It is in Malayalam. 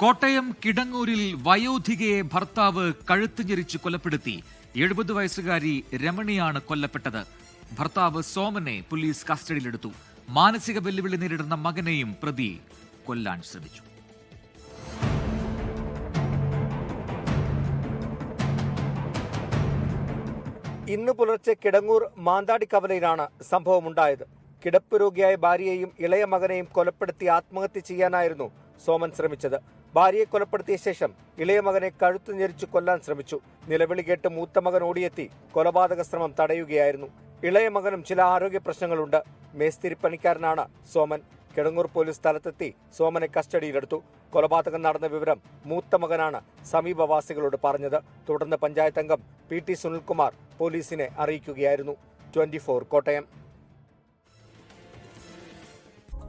കോട്ടയം കിടങ്ങൂരിൽ വയോധികയെ ഭർത്താവ് കഴുത്ത് ഞെരിച്ച് കൊലപ്പെടുത്തി. എഴുപത് വയസ്സുകാരി രമണിയാണ് കൊല്ലപ്പെട്ടത്. ഭർത്താവ് സോമനെ പോലീസ് കസ്റ്റഡിയിലെടുത്തു. മാനസിക വെല്ലുവിളി നേരിടുന്ന മകനെയും പ്രതി കൊല്ലാൻ ശ്രമിച്ചു. ഇന്ന് പുലർച്ചെ കിടങ്ങൂർ മാന്താടി കവലയിലാണ് സംഭവമുണ്ടായത്. കിടപ്പ് രോഗിയായ ഭാര്യയെയും ഇളയ മകനെയും കൊലപ്പെടുത്തി ആത്മഹത്യ ചെയ്യാനായിരുന്നു സോമൻ ശ്രമിച്ചത്. ഭാര്യയെ കൊലപ്പെടുത്തിയ ശേഷം ഇളയ മകനെ കഴുത്തു ഞെരിച്ചു കൊല്ലാൻ ശ്രമിച്ചു. നിലവിളി കേട്ട് മൂത്ത മകൻ ഓടിയെത്തി കൊലപാതക ശ്രമം തടയുകയായിരുന്നു. ഇളയ മകനും ചില ആരോഗ്യ പ്രശ്നങ്ങളുണ്ട്. മേസ്തിരി പണിക്കാരനാണ് സോമൻ. കിടങ്ങൂർ പോലീസ് സ്ഥലത്തെത്തി സോമനെ കസ്റ്റഡിയിലെടുത്തു. കൊലപാതകം നടന്ന വിവരം മൂത്ത മകനാണ് സമീപവാസികളോട് പറഞ്ഞത്. തുടർന്ന് പഞ്ചായത്ത് അംഗം പി ടി സുനിൽകുമാർ പോലീസിനെ അറിയിക്കുകയായിരുന്നു. ട്വന്റി കോട്ടയം.